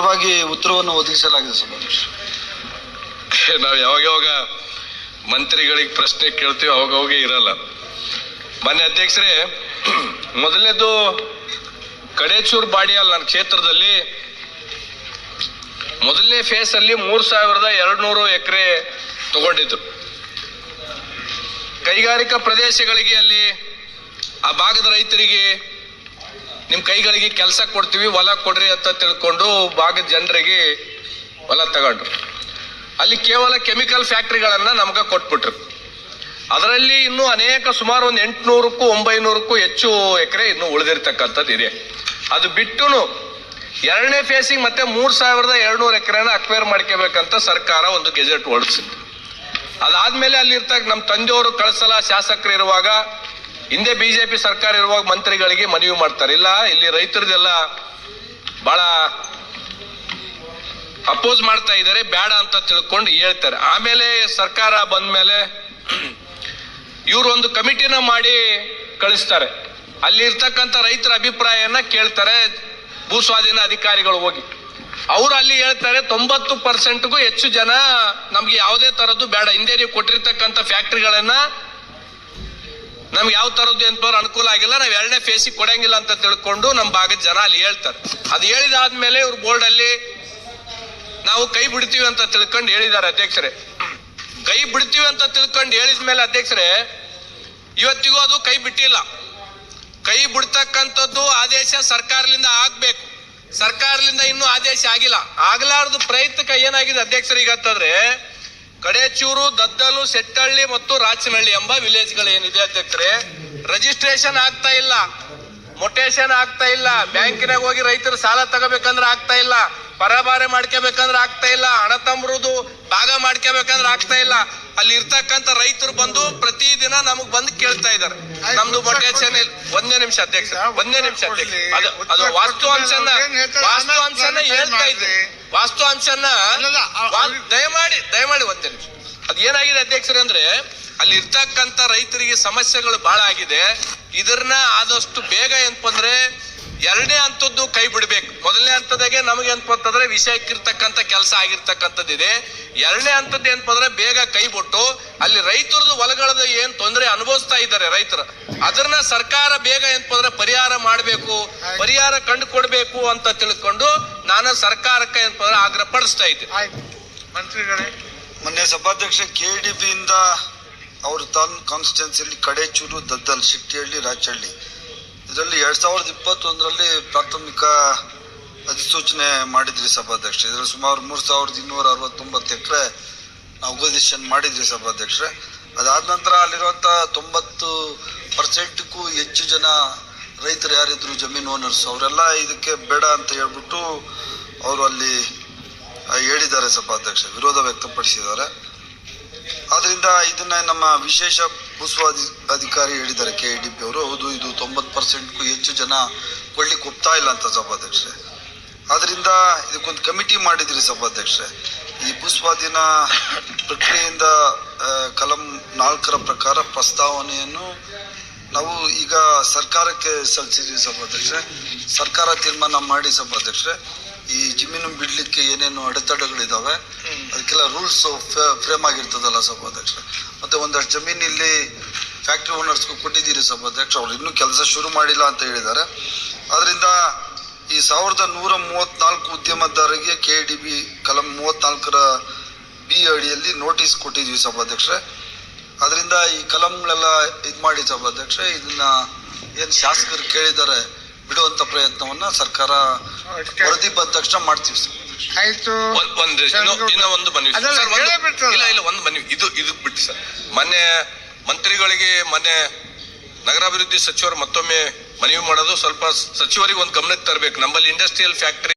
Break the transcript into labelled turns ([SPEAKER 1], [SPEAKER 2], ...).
[SPEAKER 1] ಪರವಾಗಿ ಉತ್ತರವನ್ನು ಒದಗಿಸಲಾಗಿದೆ ಸಭಾಧ್ಯಕ್ಷ
[SPEAKER 2] ನಾವು ಯಾವಾಗ ಯಾವಾಗ ಮಂತ್ರಿಗಳಿಗೆ ಪ್ರಶ್ನೆ ಕೇಳ್ತೀವಿ ಅವಾಗ ಅವಾಗೆ ಇರಲ್ಲ. ಮಾನ್ಯ ಅಧ್ಯಕ್ಷರೇ, ಮೊದಲನೇದು ಕಡೇಚೂರ್ ಬಾಡಿಯಲ್ ನನ್ನ ಕ್ಷೇತ್ರದಲ್ಲಿ ಮೊದಲನೇ ಫೇಸ್ ಅಲ್ಲಿ ಮೂರ್ ಸಾವಿರದ ಎರಡ್ನೂರು ಎಕರೆ ತಗೊಂಡಿದ್ರು. ಕೈಗಾರಿಕಾ ಪ್ರದೇಶಗಳಿಗೆ ಅಲ್ಲಿ ಆ ಭಾಗದ ರೈತರಿಗೆ ನಿಮ್ಮ ಕೈಗಳಿಗೆ ಕೆಲಸ ಕೊಡ್ತೀವಿ, ಹೊಲ ಕೊಡ್ರಿ ಅಂತ ತಿಳ್ಕೊಂಡು ಭಾಗದ ಜನರಿಗೆ ಹೊಲ ತಗೊಂಡ್ರು. ಅಲ್ಲಿ ಕೇವಲ ಕೆಮಿಕಲ್ ಫ್ಯಾಕ್ಟ್ರಿಗಳನ್ನು ನಮ್ಗೆ ಕೊಟ್ಬಿಟ್ರು. ಅದರಲ್ಲಿ ಇನ್ನೂ ಅನೇಕ ಸುಮಾರು ಒಂದು ಎಂಟುನೂರಕ್ಕೂ ಒಂಬೈನೂರಕ್ಕೂ ಹೆಚ್ಚು ಎಕರೆ ಇನ್ನು ಉಳಿದಿರ್ತಕ್ಕಂಥದ್ದು ಇದೆ. ಅದು ಬಿಟ್ಟು ಎರಡನೇ ಫೇಸಿಗೆ ಮತ್ತೆ ಮೂರ್ ಸಾವಿರದ ಎರಡ್ನೂರು ಎಕರೆನ ಅಕ್ವೈರ್ ಮಾಡ್ಕೋಬೇಕಂತ ಸರ್ಕಾರ ಒಂದು ಗೆಜೆಟ್ ಹೊರಡಿಸಿತ್ತು. ಅದಾದ್ಮೇಲೆ ಅಲ್ಲಿರ್ತಕ್ಕ ನಮ್ಮ ತಂದೆಯವರು ಕಳಿಸಲ ಶಾಸಕರು ಇರುವಾಗ ಹಿಂದೆ ಬಿಜೆಪಿ ಸರ್ಕಾರ ಇರುವಾಗ ಮಂತ್ರಿಗಳಿಗೆ ಮನವಿ ಮಾಡ್ತಾರೆ. ಇಲ್ಲ, ಇಲ್ಲಿ ರೈತರದೆಲ್ಲ ಬಹಳ ಅಪೋಸ್ ಮಾಡ್ತಾ ಇದ್ದಾರೆ, ಬೇಡ ಅಂತ ತಿಳ್ಕೊಂಡು ಹೇಳ್ತಾರೆ. ಆಮೇಲೆ ಸರ್ಕಾರ ಬಂದ ಮೇಲೆ ಇವರೊಂದು ಕಮಿಟಿನ ಮಾಡಿ ಕಳಿಸ್ತಾರೆ. ಅಲ್ಲಿ ಇರ್ತಕ್ಕಂಥ ರೈತರ ಅಭಿಪ್ರಾಯನ ಕೇಳ್ತಾರೆ ಭೂ ಸ್ವಾಧೀನ ಅಧಿಕಾರಿಗಳು ಹೋಗಿ. ಅವರು ಅಲ್ಲಿ ಹೇಳ್ತಾರೆ, ತೊಂಬತ್ತು ಪರ್ಸೆಂಟ್ಗೂ ಹೆಚ್ಚು ಜನ ನಮ್ಗೆ ಯಾವುದೇ ತರದ್ದು ಬೇಡ. ಹಿಂದೆ ನೀವು ಕೊಟ್ಟಿರ್ತಕ್ಕಂಥ ಫ್ಯಾಕ್ಟ್ರಿಗಳನ್ನ ನಮ್ಗೆ ಯಾವ ತರದ್ದು ಎಂತವ್ರು ಅನುಕೂಲ ಆಗಿಲ್ಲ, ನಾವು ಎರಡನೇ ಫೇಸಿಗೆ ಕೊಡಂಗಿಲ್ಲ ಅಂತ ತಿಳ್ಕೊಂಡು ನಮ್ಮ ಭಾಗದ ಜನ ಅಲ್ಲಿ ಹೇಳ್ತಾರೆ. ಅದು ಹೇಳಿದಾದ್ಮೇಲೆ ಇವ್ರ ಬೋರ್ಡ್ ಅಲ್ಲಿ ನಾವು ಕೈ ಬಿಡ್ತೀವಿ ಅಂತ ತಿಳ್ಕೊಂಡು ಹೇಳಿದ್ದಾರೆ ಅಧ್ಯಕ್ಷರೇ. ಕೈ ಬಿಡ್ತೀವಿ ಅಂತ ತಿಳ್ಕೊಂಡು ಹೇಳಿದ ಮೇಲೆ ಅಧ್ಯಕ್ಷರೇ, ಇವತ್ತಿಗೂ ಅದು ಕೈ ಬಿಟ್ಟಿಲ್ಲ. ಕೈ ಬಿಡ್ತಕ್ಕಂಥದ್ದು ಆದೇಶ ಸರ್ಕಾರದಿಂದ ಆಗ್ಬೇಕು. ಸರ್ಕಾರದಿಂದ ಇನ್ನೂ ಆದೇಶ ಆಗಿಲ್ಲ. ಆಗ್ಲಾರ್ದು ಪ್ರಯತ್ನಕ್ಕೆ ಏನಾಗಿದೆ ಅಧ್ಯಕ್ಷರಿಗೆ ಅಂತಂದ್ರೆ ಕಡೇಚೂರು ದದ್ದಲು ಸೆಟ್ಟಳ್ಳಿ ಮತ್ತು ರಾಚನಹಳ್ಳಿ ಎಂಬ ವಿಲೇಜ್ಗಳು ಏನಿದೆ ಅಧ್ಯಕ್ಷರೇ? ರಿಜಿಸ್ಟ್ರೇಷನ್ ಆಗ್ತಾ ಇಲ್ಲ. ಮೊಟೇಶನ್ ಆಗ್ತಾ ಇಲ್ಲ. ಬ್ಯಾಂಕಿನಾಗ ಹೋಗಿ ರೈತರು ಸಾಲ ತಗೋಬೇಕಂದ್ರೆ ಆಗ್ತಾ ಇಲ್ಲ. ಪರಭಾರೆ ಮಾಡ್ಕೋಬೇಕಂದ್ರೆ ಆಗ್ತಾ ಇಲ್ಲ. ಹಣ ತಂಬರುದು ಭಾಗ ಮಾಡ್ಕೋಬೇಕಂದ್ರೆ ಆಗ್ತಾ ಇಲ್ಲ. ಅಲ್ಲಿ ಇರ್ತಕ್ಕಂತ ರೈತರು ಬಂದು ಪ್ರತಿದಿನ ನಮಗ್ ಬಂದು ಕೇಳ್ತಾ ಇದಾರೆ. ನಮ್ದು ಮೊಟೇಶನ್ ಇಲ್ಲ. ಒಂದೇ ನಿಮಿಷ ಅಧ್ಯಕ್ಷ ಒಂದೇ ನಿಮಿಷ ಅಧ್ಯಕ್ಷ ಅದು ಅದು ವಾಸ್ತು ಅಂಶನ ವಾಸ್ತು ಅಂಶನ ಹೇಳ್ತಾ ಇದ್ದೆ ವಾಸ್ತು ಅಂಶನ ದಯಮಾಡಿ ದಯಮಾಡಿ ಒಂದೇ ನಿಮಿಷ. ಅದು ಏನಾಗಿದೆ ಅಧ್ಯಕ್ಷರೇ ಅಂದ್ರೆ ಅಲ್ಲಿ ಇರ್ತಕ್ಕಂತ ರೈತರಿಗೆ ಸಮಸ್ಯೆಗಳು ಬಹಳ ಆಗಿದೆ. ಇದನ್ನ ಆದಷ್ಟು ಬೇಗ ಏನಪ್ಪ ಅಂದ್ರೆ ಎರಡನೇ ಹಂತದ್ದು ಕೈ ಬಿಡ್ಬೇಕು. ಮೊದಲನೇ ಹಂತದಾಗೆ ನಮಗೆ ಅಂತಂದ್ರೆ ವಿಷಯಕ್ಕಿರ್ತಕ್ಕಂಥ ಕೆಲಸ ಆಗಿರ್ತಕ್ಕಂಥದ್ದಿದೆ. ಎರಡನೇ ಹಂತದ್ದು ಏನಪ್ಪಂದ್ರೆ ಬೇಗ ಕೈ ಬಿಟ್ಟು ಅಲ್ಲಿ ರೈತರದ್ದು ಹೊಲಗಳದ ಏನ್ ತೊಂದರೆ ಅನುಭವಿಸ್ತಾ ಇದ್ದಾರೆ ರೈತರು. ಅದನ್ನ ಸರ್ಕಾರ ಬೇಗ ಏನಪ್ಪ ಅಂದ್ರೆ ಪರಿಹಾರ ಮಾಡಬೇಕು ಪರಿಹಾರ ಕಂಡುಕೊಡ್ಬೇಕು ಅಂತ ತಿಳ್ಕೊಂಡು ನಾನು ಸರ್ಕಾರಕ್ಕೆ ಏನಪ್ಪ ಅಂದ್ರೆ ಆಗ್ರಹ ಪಡಿಸ್ತಾ ಇದ್ದೆ.
[SPEAKER 3] ಆಯ್ತು. ಮಂತ್ರಿಗಳೇ.
[SPEAKER 1] ಮೊನ್ನೆ ಸಭಾಧ್ಯಕ್ಷ ಕೆ ಡಿ ಇಂದ ಅವರು ತಾನ್ ಕಾನ್ಸ್ಟಿಟ್ಯೂನ್ಸಿಯಲ್ಲಿ ಕಡೇಚೂರು ದದ್ದಲ್ ಶಿಟ್ಟಿಹಳ್ಳಿ ರಾಚಹಳ್ಳಿ ಇದರಲ್ಲಿ ಎರಡ್ ಸಾವಿರದ ಇಪ್ಪತ್ತೊಂದರಲ್ಲಿ ಪ್ರಾಥಮಿಕ ಅಧಿಸೂಚನೆ ಮಾಡಿದ್ರಿ ಸಭಾಧ್ಯಕ್ಷ ಇದರಲ್ಲಿ ಸುಮಾರು ಮೂರು ಸಾವಿರದ ಇನ್ನೂರ ಅರವತ್ತೊಂಬತ್ತು ಎಕರೆ ನಾವು ಅಪೋಸಿಷನ್ ಮಾಡಿದ್ರಿ ಸಭಾಧ್ಯಕ್ಷ ಅದಾದ ನಂತರ ಅಲ್ಲಿರುವಂಥ ತೊಂಬತ್ತು ಪರ್ಸೆಂಟ್ಗೂ ಹೆಚ್ಚು ಜನ ರೈತರು ಯಾರಿದ್ರು ಜಮೀನು ಓನರ್ಸ್, ಅವರೆಲ್ಲ ಇದಕ್ಕೆ ಬೇಡ ಅಂತ ಹೇಳ್ಬಿಟ್ಟು ಅವರು ಅಲ್ಲಿ ಹೇಳಿದ್ದಾರೆ ಸಭಾಧ್ಯಕ್ಷ, ವಿರೋಧ ವ್ಯಕ್ತಪಡಿಸಿದ್ದಾರೆ. ಆದ್ದರಿಂದ ಇದನ್ನ ನಮ್ಮ ವಿಶೇಷ ಭೂಸ್ವಾಧಿ ಅಧಿಕಾರಿ ಹೇಳಿದ್ದಾರೆ ಕೆ ಡಿ ಪಿ ಅವರು. ಹೌದು, ಇದು ತೊಂಬತ್ತು ಪರ್ಸೆಂಟ್ಗೂ ಹೆಚ್ಚು ಜನ ಕೊಡ್ಲಿಕ್ಕೆ ಒಪ್ತಾ ಇಲ್ಲ ಅಂತ ಸಭಾಧ್ಯಕ್ಷರೇ. ಆದ್ರಿಂದ ಇದಕ್ಕೊಂದು ಕಮಿಟಿ ಮಾಡಿದ್ರಿ ಸಭಾಧ್ಯಕ್ಷರೇ. ಈ ಭೂಸ್ವಾಧೀನ ಪ್ರಕ್ರಿಯೆಯಿಂದ ಕಲಂ ನಾಲ್ಕರ ಪ್ರಕಾರ ಪ್ರಸ್ತಾವನೆಯನ್ನು ಸರ್ಕಾರಕ್ಕೆ ಸಲ್ಲಿಸಿದ್ವಿ ಸಭಾಧ್ಯಕ್ಷರೇ. ಸರ್ಕಾರ ತೀರ್ಮಾನ ಮಾಡಿ ಸಭಾಧ್ಯಕ್ಷರೇ. ಈ ಜಮೀನು ಬಿಡ್ಲಿಕ್ಕೆ ಏನೇನು ಅಡೆತಡೆಗಳಿದಾವೆ, ಅದಕ್ಕೆಲ್ಲ ರೂಲ್ಸ್ ಫ್ರೇಮ್ ಆಗಿರ್ತದಲ್ಲ ಸಭಾಧ್ಯಕ್ಷ ಮತ್ತೆ ಒಂದಷ್ಟು ಜಮೀನು ಇಲ್ಲಿ ಫ್ಯಾಕ್ಟ್ರಿ ಓನರ್ಸ್ಗೂ ಕೊಟ್ಟಿದ್ದೀರಿ ಸಭಾಧ್ಯಕ್ಷ, ಅವ್ರು ಇನ್ನೂ ಕೆಲಸ ಶುರು ಮಾಡಿಲ್ಲ ಅಂತ ಹೇಳಿದ್ದಾರೆ. ಅದರಿಂದ ಈ ಸಾವಿರದ ನೂರ ಮೂವತ್ನಾಲ್ಕು ಉದ್ಯಮದಾರರಿಗೆ ಕೆ ಡಿ ಬಿ ಕಲಂ ಮೂವತ್ತ್ನಾಲ್ಕರ ಬಿ ಅಡಿಯಲ್ಲಿ ನೋಟಿಸ್ ಕೊಟ್ಟಿದ್ವಿ ಸಭಾಧ್ಯಕ್ಷ ಅದರಿಂದ ಈ ಕಲಂಗಳೆಲ್ಲ ಇದು ಮಾಡಿ ಸಭಾಧ್ಯಕ್ಷ ಇದನ್ನ ಏನು ಶಾಸಕರು ಕೇಳಿದ್ದಾರೆ ಬಿಡುವಂತ ಪ್ರಯತ್ನವನ್ನ ಸರ್ಕಾರ ವರದಿ ಬಂದ ತಕ್ಷಣ ಮಾಡ್ತೀವಿ ಸರ್.
[SPEAKER 3] ಆಯ್ತು.
[SPEAKER 2] ಒಂದ್ ಇನ್ನು
[SPEAKER 3] ಅದಲ್ಲ,
[SPEAKER 2] ಇಲ್ಲ ಇಲ್ಲ ಒಂದು ಮನವಿ ಇದು ಇದಕ್ಕೆ ಬಿಟ್ಟು ಸರ್. ಮೊನ್ನೆ ಮಂತ್ರಿಗಳಿಗೆ ಮೊನ್ನೆ ನಗರಾಭಿವೃದ್ಧಿ ಸಚಿವರು ಮತ್ತೊಮ್ಮೆ ಮನವಿ ಮಾಡೋದು ಸ್ವಲ್ಪ ಸಚಿವರಿಗೆ ಒಂದು ಗಮನಕ್ಕೆ ತರಬೇಕು. ನಮ್ಮಲ್ಲಿ ಇಂಡಸ್ಟ್ರಿಯಲ್ ಫ್ಯಾಕ್ಟರಿ